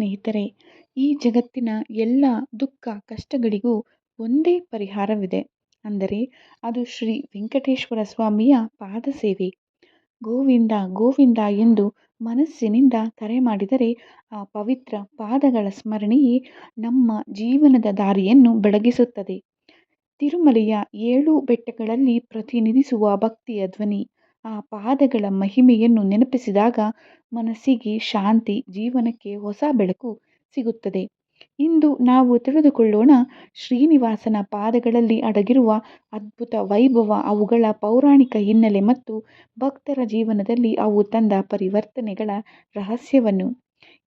ಸ್ನೇಹಿತರೆ, ಈ ಜಗತ್ತಿನ ಎಲ್ಲ ದುಃಖ ಕಷ್ಟಗಳಿಗೂ ಒಂದೇ ಪರಿಹಾರವಿದೆ. ಅಂದರೆ, ಅದು ಶ್ರೀ ವೆಂಕಟೇಶ್ವರ ಸ್ವಾಮಿಯ ಪಾದ ಸೇವೆ. ಗೋವಿಂದ ಗೋವಿಂದ ಎಂದು ಮನಸ್ಸಿನಿಂದ ಕರೆ ಮಾಡಿದರೆ ಆ ಪವಿತ್ರ ಪಾದಗಳ ಸ್ಮರಣೆಯೇ ನಮ್ಮ ಜೀವನದ ದಾರಿಯನ್ನು ಬೆಳಗಿಸುತ್ತದೆ. ತಿರುಮಲೆಯ ಏಳು ಬೆಟ್ಟಗಳಲ್ಲಿ ಪ್ರತಿನಿಧಿಸುವ ಭಕ್ತಿಯ ಧ್ವನಿ ಆ ಪಾದಗಳ ಮಹಿಮೆಯನ್ನು ನೆನಪಿಸಿದಾಗ ಮನಸ್ಸಿಗೆ ಶಾಂತಿ, ಜೀವನಕ್ಕೆ ಹೊಸ ಬೆಳಕು ಸಿಗುತ್ತದೆ. ಇಂದು ನಾವು ತಿಳಿದುಕೊಳ್ಳೋಣ ಶ್ರೀನಿವಾಸನ ಪಾದಗಳಲ್ಲಿ ಅಡಗಿರುವ ಅದ್ಭುತ ವೈಭವ, ಅವುಗಳ ಪೌರಾಣಿಕ ಹಿನ್ನೆಲೆ ಮತ್ತು ಭಕ್ತರ ಜೀವನದಲ್ಲಿ ಅವು ತಂದ ಪರಿವರ್ತನೆಗಳ ರಹಸ್ಯವನ್ನು.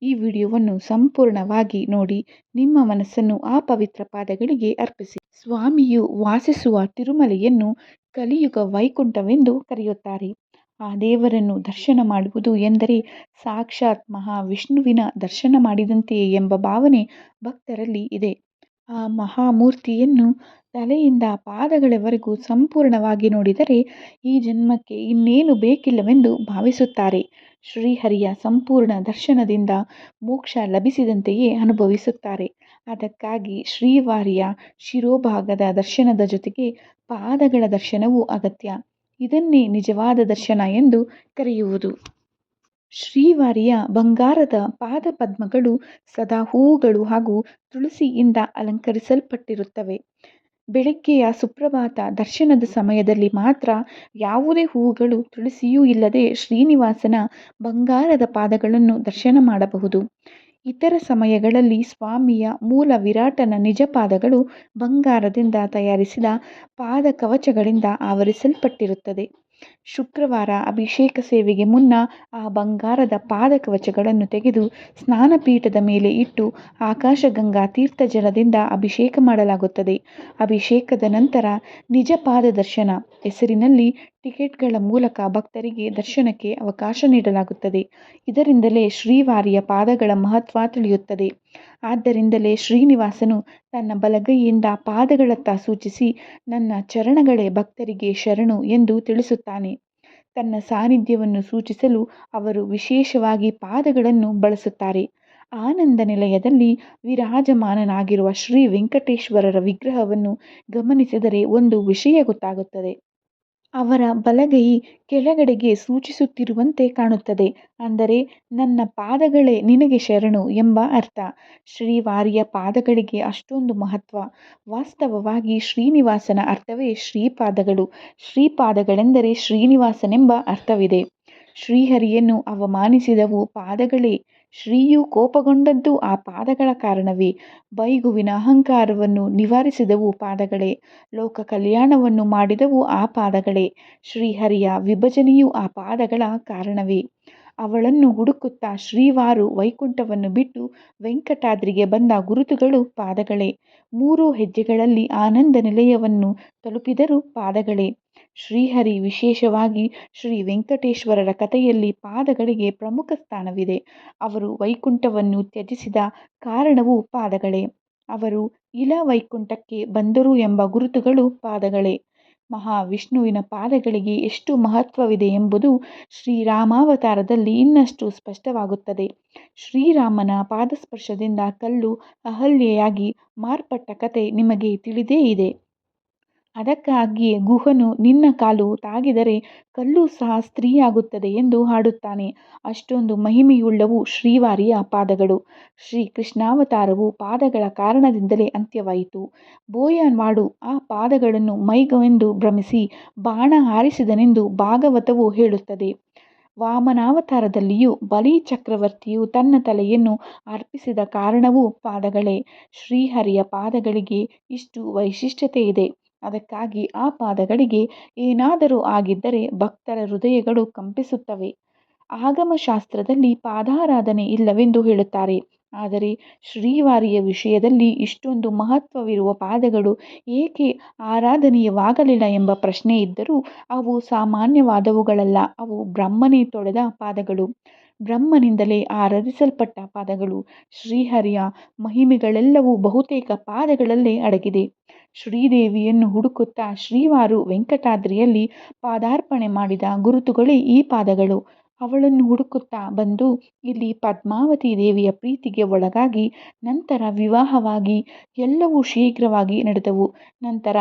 ಈ ವಿಡಿಯೋವನ್ನು ಸಂಪೂರ್ಣವಾಗಿ ನೋಡಿ ನಿಮ್ಮ ಮನಸ್ಸನ್ನು ಆ ಪವಿತ್ರ ಪಾದಗಳಿಗೆ ಅರ್ಪಿಸಿ. ಸ್ವಾಮಿಯು ವಾಸಿಸುವ ತಿರುಮಲೆಯನ್ನು ಕಲಿಯುಗ ವೈಕುಂಠವೆಂದು ಕರೆಯುತ್ತಾರೆ. ಆ ದೇವರನ್ನು ದರ್ಶನ ಮಾಡುವುದು ಎಂದರೆ ಸಾಕ್ಷಾತ್ ಮಹಾವಿಷ್ಣುವಿನ ದರ್ಶನ ಮಾಡಿದಂತೆಯೇ ಎಂಬ ಭಾವನೆ ಭಕ್ತರಲ್ಲಿ ಇದೆ. ಆ ಮಹಾಮೂರ್ತಿಯನ್ನು ತಲೆಯಿಂದ ಪಾದಗಳವರೆಗೂ ಸಂಪೂರ್ಣವಾಗಿ ನೋಡಿದರೆ ಈ ಜನ್ಮಕ್ಕೆ ಇನ್ನೇನು ಬೇಕಿಲ್ಲವೆಂದು ಭಾವಿಸುತ್ತಾರೆ. ಶ್ರೀಹರಿಯ ಸಂಪೂರ್ಣ ದರ್ಶನದಿಂದ ಮೋಕ್ಷ ಲಭಿಸಿದಂತೆಯೇ ಅನುಭವಿಸುತ್ತಾರೆ. ಅದಕ್ಕಾಗಿ ಶ್ರೀವಾರಿಯ ಶಿರೋಭಾಗದ ದರ್ಶನದ ಜೊತೆಗೆ ಪಾದಗಳ ದರ್ಶನವೂ ಅಗತ್ಯ. ಇದನ್ನೇ ನಿಜವಾದ ದರ್ಶನ ಎಂದು ಕರೆಯುವುದು. ಶ್ರೀವಾರಿಯ ಬಂಗಾರದ ಪಾದಪದ್ಮಗಳು ಸದಾ ಹೂವುಗಳು ಹಾಗೂ ತುಳಸಿಯಿಂದ ಅಲಂಕರಿಸಲ್ಪಟ್ಟಿರುತ್ತವೆ. ಬೆಳಗ್ಗೆಯ ಸುಪ್ರಭಾತ ದರ್ಶನದ ಸಮಯದಲ್ಲಿ ಮಾತ್ರ ಯಾವುದೇ ಹೂವುಗಳು ತುಳಸಿಯೂ ಇಲ್ಲದೆ ಶ್ರೀನಿವಾಸನ ಬಂಗಾರದ ಪಾದಗಳನ್ನು ದರ್ಶನ ಮಾಡಬಹುದು. ಇತರ ಸಮಯಗಳಲ್ಲಿ ಸ್ವಾಮಿಯ ಮೂಲ ವಿರಾಟನ ನಿಜ ಪಾದಗಳು ಬಂಗಾರದಿಂದ ತಯಾರಿಸಿದ ಪಾದಕವಚಗಳಿಂದ ಆವರಿಸಲ್ಪಟ್ಟಿರುತ್ತದೆ. ಶುಕ್ರವಾರ ಅಭಿಷೇಕ ಸೇವೆಗೆ ಮುನ್ನ ಆ ಬಂಗಾರದ ಪಾದಕವಚಗಳನ್ನು ತೆಗೆದು ಸ್ನಾನಪೀಠದ ಮೇಲೆ ಇಟ್ಟು ಆಕಾಶಗಂಗಾ ತೀರ್ಥ ಜಲದಿಂದ ಅಭಿಷೇಕ ಮಾಡಲಾಗುತ್ತದೆ. ಅಭಿಷೇಕದ ನಂತರ ನಿಜ ಪಾದ ದರ್ಶನ, ಹೆಸರಿನಲ್ಲಿ ಟಿಕೆಟ್ಗಳ ಮೂಲಕ ಭಕ್ತರಿಗೆ ದರ್ಶನಕ್ಕೆ ಅವಕಾಶ ನೀಡಲಾಗುತ್ತದೆ. ಇದರಿಂದಲೇ ಶ್ರೀವಾರಿಯ ಪಾದಗಳ ಮಹತ್ವ ತಿಳಿಯುತ್ತದೆ. ಆದ್ದರಿಂದಲೇ ಶ್ರೀನಿವಾಸನು ತನ್ನ ಬಲಗೈಯಿಂದ ಪಾದಗಳತ್ತ ಸೂಚಿಸಿ, ನನ್ನ ಚರಣಗಳೇ ಭಕ್ತರಿಗೆ ಶರಣು ಎಂದು ತಿಳಿಸುತ್ತಾನೆ. ತನ್ನ ಸಾನ್ನಿಧ್ಯವನ್ನು ಸೂಚಿಸಲು ಅವರು ವಿಶೇಷವಾಗಿ ಪಾದಗಳನ್ನು ಬಳಸುತ್ತಾರೆ. ಆನಂದ ನಿಲಯದಲ್ಲಿ ವಿರಾಜಮಾನನಾಗಿರುವ ಶ್ರೀ ವೆಂಕಟೇಶ್ವರರ ವಿಗ್ರಹವನ್ನು ಗಮನಿಸಿದರೆ ಒಂದು ವಿಷಯ ಗೊತ್ತಾಗುತ್ತದೆ. ಅವರ ಬಲಗೈ ಕೆಳಗಡೆಗೆ ಸೂಚಿಸುತ್ತಿರುವಂತೆ ಕಾಣುತ್ತದೆ. ಅಂದರೆ, ನನ್ನ ಪಾದಗಳೇ ನಿನಗೆ ಶರಣು ಎಂಬ ಅರ್ಥ. ಶ್ರೀವಾರಿಯ ಪಾದಗಳಿಗೆ ಅಷ್ಟೊಂದು ಮಹತ್ವ. ವಾಸ್ತವವಾಗಿ ಶ್ರೀನಿವಾಸನ ಅರ್ಥವೇ ಶ್ರೀಪಾದಗಳು. ಶ್ರೀಪಾದಗಳೆಂದರೆ ಶ್ರೀನಿವಾಸನೆಂಬ ಅರ್ಥವಿದೆ. ಶ್ರೀಹರಿಯನ್ನು ಅವಮಾನಿಸಿದವು ಪಾದಗಳೇ. ಶ್ರೀಯು ಕೋಪಗೊಂಡದ್ದು ಆ ಪಾದಗಳ ಕಾರಣವೇ. ಬೈಗುವಿನ ಅಹಂಕಾರವನ್ನು ನಿವಾರಿಸಿದವು ಪಾದಗಳೇ. ಲೋಕ ಕಲ್ಯಾಣವನ್ನು ಮಾಡಿದವು ಆ ಪಾದಗಳೇ. ಶ್ರೀಹರಿಯ ವಿಭಜನೆಯು ಆ ಪಾದಗಳ ಕಾರಣವೇ. ಅವಳನ್ನು ಹುಡುಕುತ್ತಾ ಶ್ರೀವಾರು ವೈಕುಂಠವನ್ನು ಬಿಟ್ಟು ವೆಂಕಟಾದ್ರಿಗೆ ಬಂದ ಗುರುತುಗಳು ಪಾದಗಳೇ. ಮೂರು ಹೆಜ್ಜೆಗಳಲ್ಲಿ ಆನಂದ ನಿಲಯವನ್ನು ತಲುಪಿದರೂ ಪಾದಗಳೇ. ಶ್ರೀಹರಿ ವಿಶೇಷವಾಗಿ ಶ್ರೀ ವೆಂಕಟೇಶ್ವರರ ಕಥೆಯಲ್ಲಿ ಪಾದಗಳಿಗೆ ಪ್ರಮುಖ ಸ್ಥಾನವಿದೆ. ಅವರು ವೈಕುಂಠವನ್ನು ತ್ಯಜಿಸಿದ ಕಾರಣವೂ ಪಾದಗಳೇ. ಅವರು ಇಲ ವೈಕುಂಠಕ್ಕೆ ಬಂದರು ಎಂಬ ಗುರುತುಗಳು ಪಾದಗಳೇ. ಮಹಾವಿಷ್ಣುವಿನ ಪಾದಗಳಿಗೆ ಎಷ್ಟು ಮಹತ್ವವಿದೆ ಎಂಬುದು ಶ್ರೀರಾಮಾವತಾರದಲ್ಲಿ ಇನ್ನಷ್ಟು ಸ್ಪಷ್ಟವಾಗುತ್ತದೆ. ಶ್ರೀರಾಮನ ಪಾದಸ್ಪರ್ಶದಿಂದ ಕಲ್ಲು ಅಹಲ್ಯೆಯಾಗಿ ಮಾರ್ಪಟ್ಟ ಕತೆ ನಿಮಗೆ ತಿಳಿದೇ ಇದೆ. ಅದಕ್ಕಾಗಿಯೇ ಗುಹನು ನಿನ್ನ ಕಾಲು ತಾಗಿದರೆ ಕಲ್ಲು ಸಹ ಸ್ತ್ರೀಯಾಗುತ್ತದೆ ಎಂದು ಹಾಡುತ್ತಾನೆ. ಅಷ್ಟೊಂದು ಮಹಿಮೆಯುಳ್ಳವು ಶ್ರೀವಾರಿಯ ಪಾದಗಳು. ಶ್ರೀ ಕೃಷ್ಣಾವತಾರವು ಪಾದಗಳ ಕಾರಣದಿಂದಲೇ ಅಂತ್ಯವಾಯಿತು. ಬೋಯನ್ವಾಡು ಆ ಪಾದಗಳನ್ನು ಮೈಗವೆಂದು ಭ್ರಮಿಸಿ ಬಾಣ ಹಾರಿಸಿದನೆಂದು ಭಾಗವತವು ಹೇಳುತ್ತದೆ. ವಾಮನಾವತಾರದಲ್ಲಿಯೂ ಬಲಿ ಚಕ್ರವರ್ತಿಯು ತನ್ನ ತಲೆಯನ್ನು ಅರ್ಪಿಸಿದ ಕಾರಣವೂ ಪಾದಗಳೇ. ಶ್ರೀಹರಿಯ ಪಾದಗಳಿಗೆ ಇಷ್ಟು ವೈಶಿಷ್ಟ್ಯತೆ ಇದೆ. ಅದಕ್ಕಾಗಿ ಆ ಪಾದಗಳಿಗೆ ಏನಾದರೂ ಆಗಿದ್ದರೆ ಭಕ್ತರ ಹೃದಯಗಳು ಕಂಪಿಸುತ್ತವೆ. ಆಗಮಶಾಸ್ತ್ರದಲ್ಲಿ ಪಾದಾರಾಧನೆ ಇಲ್ಲವೆಂದು ಹೇಳುತ್ತಾರೆ. ಆದರೆ ಶ್ರೀವಾರಿಯ ವಿಷಯದಲ್ಲಿ ಇಷ್ಟೊಂದು ಮಹತ್ವವಿರುವ ಪಾದಗಳು ಏಕೆ ಆರಾಧನೀಯವಾಗಲಿಲ್ಲ ಎಂಬ ಪ್ರಶ್ನೆ ಇದ್ದರೂ ಅವು ಸಾಮಾನ್ಯವಾದವುಗಳಲ್ಲ. ಅವು ಬ್ರಹ್ಮನೇ ತೊಳೆದ ಪಾದಗಳು. ಬ್ರಹ್ಮನಿಂದಲೇ ಆರಾಧಿಸಲ್ಪಟ್ಟ ಪಾದಗಳು ಶ್ರೀಹರಿಯ ಮಹಿಮೆಗಳೆಲ್ಲವೂ ಬಹುತೇಕ ಪಾದಗಳಲ್ಲೇ ಅಡಗಿದೆ. ಶ್ರೀದೇವಿಯನ್ನು ಹುಡುಕುತ್ತಾ ಶ್ರೀವಾರು ವೆಂಕಟಾದ್ರಿಯಲ್ಲಿ ಪಾದಾರ್ಪಣೆ ಮಾಡಿದ ಗುರುತುಗಳೇ ಈ ಪಾದಗಳು. ಅವಳನ್ನು ಹುಡುಕುತ್ತಾ ಬಂದು, ಇಲ್ಲಿ ಪದ್ಮಾವತಿ ದೇವಿಯ ಪ್ರೀತಿಗೆ ಒಳಗಾಗಿ ನಂತರ ವಿವಾಹವಾಗಿ ಎಲ್ಲವೂ ಶೀಘ್ರವಾಗಿ ನಡೆದವು. ನಂತರ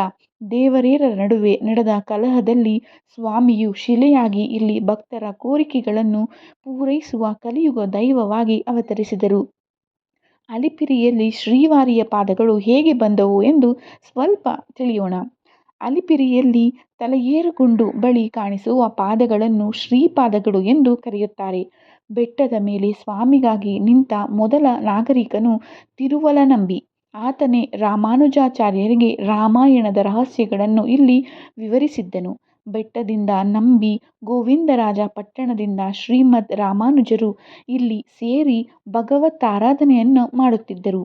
ದೇವರೇರ ನಡುವೆ ನಡೆದ ಕಲಹದಲ್ಲಿ ಸ್ವಾಮಿಯು ಶಿಲೆಯಾಗಿ ಇಲ್ಲಿ ಭಕ್ತರ ಕೋರಿಕೆಗಳನ್ನು ಪೂರೈಸುವ ಕಲಿಯುಗ ದೈವವಾಗಿ ಅವತರಿಸಿದರು. ಅಲಿಪಿರಿಯಲ್ಲಿ ಶ್ರೀವಾರಿಯ ಪಾದಗಳು ಹೇಗೆ ಬಂದವು ಎಂದು ಸ್ವಲ್ಪ ತಿಳಿಯೋಣ. ಅಲಿಪಿರಿಯಲ್ಲಿ ತಲೆಯೇರುಗುಂಡು ಬಳಿ ಕಾಣಿಸುವ ಪಾದಗಳನ್ನು ಶ್ರೀಪಾದಗಳು ಎಂದು ಕರೆಯುತ್ತಾರೆ. ಬೆಟ್ಟದ ಮೇಲೆ ಸ್ವಾಮಿಗಾಗಿ ನಿಂತ ಮೊದಲ ನಾಗರಿಕನು ತಿರುವಲನಂಬಿ. ಆತನೇ ರಾಮಾನುಜಾಚಾರ್ಯರಿಗೆ ರಾಮಾಯಣದ ರಹಸ್ಯಗಳನ್ನು ಇಲ್ಲಿ ವಿವರಿಸಿದ್ದನು. ಬೆಟ್ಟದಿಂದ ನಂಬಿ ಗೋವಿಂದರಾಜ ಪಟ್ಟಣದಿಂದ ಶ್ರೀಮದ್ ರಾಮಾನುಜರು ಇಲ್ಲಿ ಸೇರಿ ಭಗವತ್ತಾರಾಧನೆಯನ್ನು ಮಾಡುತ್ತಿದ್ದರು.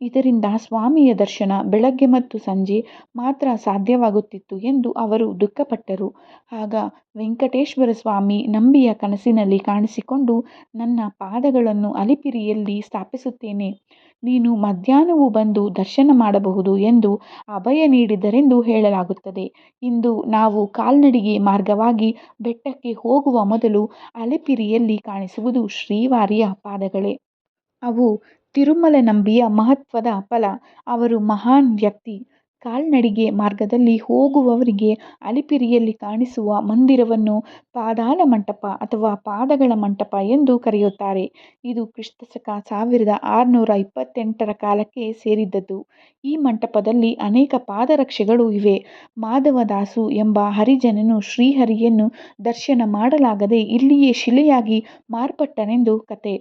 ಇದರಿಂದ ಸ್ವಾಮಿಯ ದರ್ಶನ ಬೆಳಗ್ಗೆ ಮತ್ತು ಸಂಜೆ ಮಾತ್ರ ಸಾಧ್ಯವಾಗುತ್ತಿತ್ತು ಎಂದು ಅವರು ದುಃಖಪಟ್ಟರು. ಆಗ ವೆಂಕಟೇಶ್ವರ ಸ್ವಾಮಿ ನಂಬಿಯ ಕನಸಿನಲ್ಲಿ ಕಾಣಿಸಿಕೊಂಡು, ನನ್ನ ಪಾದಗಳನ್ನು ಅಲಿಪಿರಿಯಲ್ಲಿ ಸ್ಥಾಪಿಸುತ್ತೇನೆ. ನೀನು ಮಧ್ಯಾಹ್ನವೂ ಬಂದು ದರ್ಶನ ಮಾಡಬಹುದು ಎಂದು ಅಭಯ ನೀಡಿದರೆಂದು ಹೇಳಲಾಗುತ್ತದೆ. ಇಂದು ನಾವು ಕಾಲ್ನಡಿಗೆ ಮಾರ್ಗವಾಗಿ ಬೆಟ್ಟಕ್ಕೆ ಹೋಗುವ ಮೊದಲು ಅಲಿಪಿರಿಯಲ್ಲಿ ಕಾಣಿಸುವುದು ಶ್ರೀವಾರಿಯ ಪಾದಗಳೇ. ಅವು ತಿರುಮಲನಂಬಿಯ ಮಹತ್ವದ ಫಲ, ಅವರು ಮಹಾನ್ ವ್ಯಕ್ತಿ. ಕಾಲ್ನಡಿಗೆ ಮಾರ್ಗದಲ್ಲಿ ಹೋಗುವವರಿಗೆ ಅಲಿಪಿರಿಯಲ್ಲಿ ಕಾಣಿಸುವ ಮಂದಿರವನ್ನು ಪಾದಾಲ ಮಂಟಪ ಅಥವಾ ಪಾದಗಳ ಮಂಟಪ ಎಂದು ಕರೆಯುತ್ತಾರೆ. ಇದು ಕ್ರಿಸ್ತಶಕ ಸಾವಿರದ ಆರುನೂರ ಇಪ್ಪತ್ತೆಂಟರ ಕಾಲಕ್ಕೆ ಸೇರಿದ್ದದ್ದು. ಈ ಮಂಟಪದಲ್ಲಿ ಅನೇಕ ಪಾದರಕ್ಷೆಗಳು ಇವೆ. ಮಾಧವದಾಸು ಎಂಬ ಹರಿಜನನು ಶ್ರೀಹರಿಯನ್ನು ದರ್ಶನ ಮಾಡಲಾಗದೆ ಇಲ್ಲಿಯೇ ಶಿಲೆಯಾಗಿ ಮಾರ್ಪಟ್ಟನೆಂದು ಕತೆ.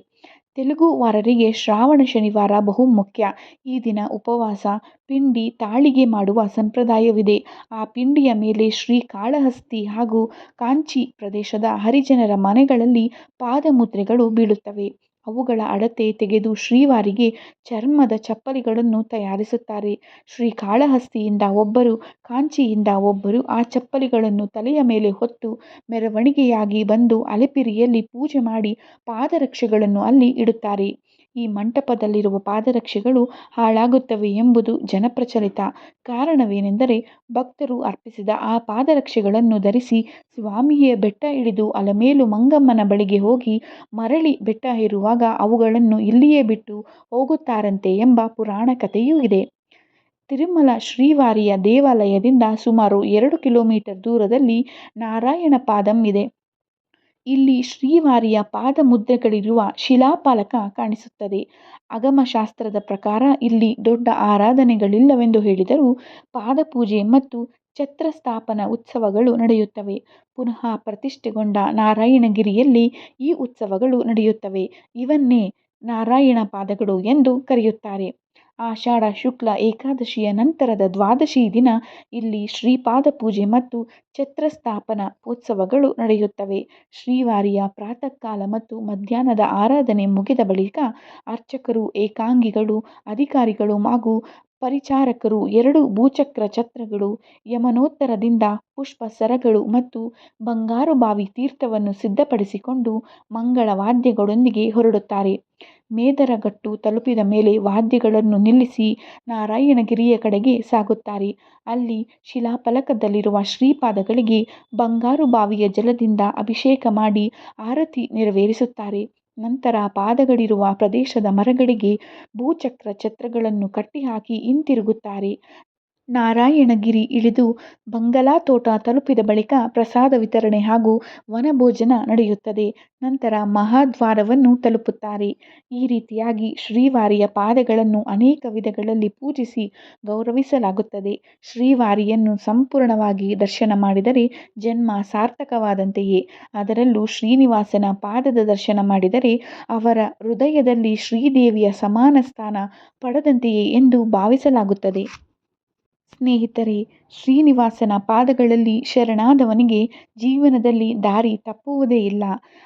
ತೆಲುಗುವಾರರಿಗೆ ಶ್ರಾವಣ ಶನಿವಾರ ಬಹು ಮುಖ್ಯ. ಈ ದಿನ ಉಪವಾಸ, ಪಿಂಡಿ, ತಾಳಿಗೆ ಮಾಡುವ ಸಂಪ್ರದಾಯವಿದೆ. ಆ ಪಿಂಡಿಯ ಮೇಲೆ ಶ್ರೀ ಕಾಳಹಸ್ತಿ ಹಾಗೂ ಕಾಂಚಿ ಪ್ರದೇಶದ ಹರಿಜನರ ಮನೆಗಳಲ್ಲಿ ಪಾದಮುದ್ರೆಗಳು ಬೀಳುತ್ತವೆ. ಅವುಗಳ ಅಳತೆ ತೆಗೆದು ಶ್ರೀವಾರಿಗೆ ಚರ್ಮದ ಚಪ್ಪಲಿಗಳನ್ನು ತಯಾರಿಸುತ್ತಾರೆ. ಶ್ರೀ ಕಾಳಹಸ್ತಿಯಿಂದ ಒಬ್ಬರು, ಕಾಂಚಿಯಿಂದ ಒಬ್ಬರು ಆ ಚಪ್ಪಲಿಗಳನ್ನು ತಲೆಯ ಮೇಲೆ ಹೊತ್ತು ಮೆರವಣಿಗೆಯಾಗಿ ಬಂದು ಅಲೆಪಿರಿಯಲ್ಲಿ ಪೂಜೆ ಮಾಡಿ ಪಾದರಕ್ಷೆಗಳನ್ನು ಅಲ್ಲಿ ಇಡುತ್ತಾರೆ. ಈ ಮಂಟಪದಲ್ಲಿರುವ ಪಾದರಕ್ಷೆಗಳು ಹಾಳಾಗುತ್ತವೆ ಎಂಬುದು ಜನಪ್ರಚಲಿತ ಕಾರಣವೇನೆಂದರೆ ಭಕ್ತರು ಅರ್ಪಿಸಿದ ಆ ಪಾದರಕ್ಷೆಗಳನ್ನು ಧರಿಸಿ ಸ್ವಾಮಿಯ ಬೆಟ್ಟ ಇಳಿದು ಅಲಮೇಲು ಮಂಗಮ್ಮನ ಬಳಿಗೆ ಹೋಗಿ ಮರಳಿ ಬೆಟ್ಟ ಏರುವಾಗ ಅವುಗಳನ್ನು ಇಲ್ಲಿಯೇ ಬಿಟ್ಟು ಹೋಗುತ್ತಾರಂತೆ ಎಂಬ ಪುರಾಣ ಕಥೆಯೂ ಇದೆ. ತಿರುಮಲ ಶ್ರೀವಾರಿಯ ದೇವಾಲಯದಿಂದ ಸುಮಾರು ಎರಡು ಕಿಲೋಮೀಟರ್ ದೂರದಲ್ಲಿ ನಾರಾಯಣ ಪಾದಂ ಇದೆ. ಇಲ್ಲಿ ಶ್ರೀವಾರಿಯ ಪಾದಮುದ್ರೆಗಳಿರುವ ಶಿಲಾಫಲಕ ಕಾಣಿಸುತ್ತದೆ. ಆಗಮಶಾಸ್ತ್ರದ ಪ್ರಕಾರ ಇಲ್ಲಿ ದೊಡ್ಡ ಆರಾಧನೆಗಳಿಲ್ಲವೆಂದು ಹೇಳಿದರೂ ಪಾದಪೂಜೆ ಮತ್ತು ಛತ್ರಸ್ಥಾಪನಾ ಉತ್ಸವಗಳು ನಡೆಯುತ್ತವೆ. ಪುನಃ ಪ್ರತಿಷ್ಠೆಗೊಂಡ ನಾರಾಯಣಗಿರಿಯಲ್ಲಿ ಈ ಉತ್ಸವಗಳು ನಡೆಯುತ್ತವೆ. ಇವನ್ನೇ ನಾರಾಯಣ ಪಾದಗಳು ಎಂದು ಕರೆಯುತ್ತಾರೆ. ಆಷಾಢ ಶುಕ್ಲ ಏಕಾದಶಿಯ ನಂತರದ ದ್ವಾದಶಿ ದಿನ ಇಲ್ಲಿ ಶ್ರೀಪಾದ ಪೂಜೆ ಮತ್ತು ಛತ್ರಸ್ಥಾಪನ ಉತ್ಸವಗಳು ನಡೆಯುತ್ತವೆ. ಶ್ರೀವಾರಿಯ ಪ್ರಾತಃಕಾಲ ಮತ್ತು ಮಧ್ಯಾಹ್ನದ ಆರಾಧನೆ ಮುಗಿದ ಬಳಿಕ ಅರ್ಚಕರು, ಏಕಾಂಗಿಗಳು, ಅಧಿಕಾರಿಗಳು ಹಾಗೂ ಪರಿಚಾರಕರು ಎರಡು ಭೂಚಕ್ರ ಛತ್ರಗಳು, ಯಮನೋತ್ತರದಿಂದ ಪುಷ್ಪ ಸರಗಳು ಮತ್ತು ಬಂಗಾರು ಬಾವಿ ತೀರ್ಥವನ್ನು ಸಿದ್ಧಪಡಿಸಿಕೊಂಡು ಮಂಗಳ ವಾದ್ಯಗಳೊಂದಿಗೆ ಹೊರಡುತ್ತಾರೆ. ಮೇದರಗಟ್ಟು ತಲುಪಿದ ಮೇಲೆ ವಾದ್ಯಗಳನ್ನು ನಿಲ್ಲಿಸಿ ನಾರಾಯಣಗಿರಿಯ ಕಡೆಗೆ ಸಾಗುತ್ತಾರೆ. ಅಲ್ಲಿ ಶಿಲಾಫಲಕದಲ್ಲಿರುವ ಶ್ರೀಪಾದಗಳಿಗೆ ಬಂಗಾರು ಬಾವಿಯ ಜಲದಿಂದ ಅಭಿಷೇಕ ಮಾಡಿ ಆರತಿ ನೆರವೇರಿಸುತ್ತಾರೆ. ನಂತರ ಪಾದಗಳಿರುವ ಪ್ರದೇಶದ ಮರಗಳಿಗೆ ಭೂಚಕ್ರ ಛತ್ರಗಳನ್ನು ಕಟ್ಟಿಹಾಕಿ ಹಿಂತಿರುಗುತ್ತಾರೆ. ನಾರಾಯಣಗಿರಿ ಇಳಿದು ಬಂಗಲಾ ತೋಟ ತಲುಪಿದ ಬಳಿಕ ಪ್ರಸಾದ ವಿತರಣೆ ಹಾಗೂ ವನಭೋಜನ ನಡೆಯುತ್ತದೆ. ನಂತರ ಮಹಾದ್ವಾರವನ್ನು ತಲುಪುತ್ತಾರೆ. ಈ ರೀತಿಯಾಗಿ ಶ್ರೀವಾರಿಯ ಪಾದಗಳನ್ನು ಅನೇಕ ವಿಧಗಳಲ್ಲಿ ಪೂಜಿಸಿ ಗೌರವಿಸಲಾಗುತ್ತದೆ. ಶ್ರೀವಾರಿಯನ್ನು ಸಂಪೂರ್ಣವಾಗಿ ದರ್ಶನ ಮಾಡಿದರೆ ಜನ್ಮ ಸಾರ್ಥಕವಾದಂತೆಯೇ. ಅದರಲ್ಲೂ ಶ್ರೀನಿವಾಸನ ಪಾದದ ದರ್ಶನ ಮಾಡಿದರೆ ಅವರ ಹೃದಯದಲ್ಲಿ ಶ್ರೀದೇವಿಯ ಸಮಾನ ಸ್ಥಾನ ಪಡೆದಂತೆಯೇ ಎಂದು ಭಾವಿಸಲಾಗುತ್ತದೆ. ಸ್ನೇಹಿತರೆ, ಶ್ರೀನಿವಾಸನ ಪಾದಗಳಲ್ಲಿ ಶರಣಾದವನಿಗೆ ಜೀವನದಲ್ಲಿ ದಾರಿ ತಪ್ಪುವುದೇ ಇಲ್ಲ.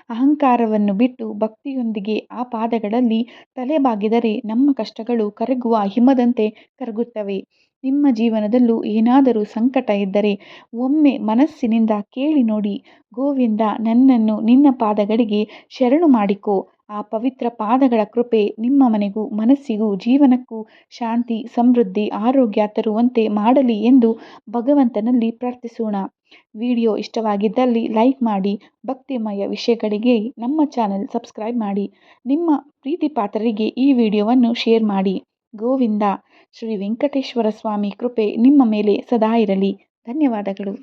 ಅಹಂಕಾರವನ್ನು ಬಿಟ್ಟು ಭಕ್ತಿಯೊಂದಿಗೆ ಆ ಪಾದಗಳಲ್ಲಿ ತಲೆಬಾಗಿದರೆ ನಮ್ಮ ಕಷ್ಟಗಳು ಕರಗುವ ಹಿಮದಂತೆ ಕರಗುತ್ತವೆ. ನಿಮ್ಮ ಜೀವನದಲ್ಲೂ ಏನಾದರೂ ಸಂಕಟ ಇದ್ದರೆ ಒಮ್ಮೆ ಮನಸ್ಸಿನಿಂದ ಕೇಳಿ ನೋಡಿ. ಗೋವಿಂದ, ನನ್ನನ್ನು ನಿನ್ನ ಪಾದಗಳಿಗೆ ಶರಣು ಮಾಡಿಕೋ. ಆ ಪವಿತ್ರ ಪಾದಗಳ ಕೃಪೆ ನಿಮ್ಮ ಮನೆಗೂ, ಮನಸ್ಸಿಗೂ, ಜೀವನಕ್ಕೂ ಶಾಂತಿ, ಸಮೃದ್ಧಿ, ಆರೋಗ್ಯ ತರುವಂತೆ ಮಾಡಲಿ ಎಂದು ಭಗವಂತನಲ್ಲಿ ಪ್ರಾರ್ಥಿಸೋಣ. ವಿಡಿಯೋ ಇಷ್ಟವಾಗಿದ್ದಲ್ಲಿ ಲೈಕ್ ಮಾಡಿ, ಭಕ್ತಿಮಯ ವಿಷಯಗಳಿಗೆ ನಮ್ಮ ಚಾನೆಲ್ ಸಬ್ಸ್ಕ್ರೈಬ್ ಮಾಡಿ. ನಿಮ್ಮ ಪ್ರೀತಿ ಪಾತ್ರರಿಗೆ ಈ ವಿಡಿಯೋವನ್ನು ಶೇರ್ ಮಾಡಿ. ಗೋವಿಂದ ಶ್ರೀ ವೆಂಕಟೇಶ್ವರ ಸ್ವಾಮಿ ಕೃಪೆ ನಿಮ್ಮ ಮೇಲೆ ಸದಾ ಇರಲಿ. ಧನ್ಯವಾದಗಳು.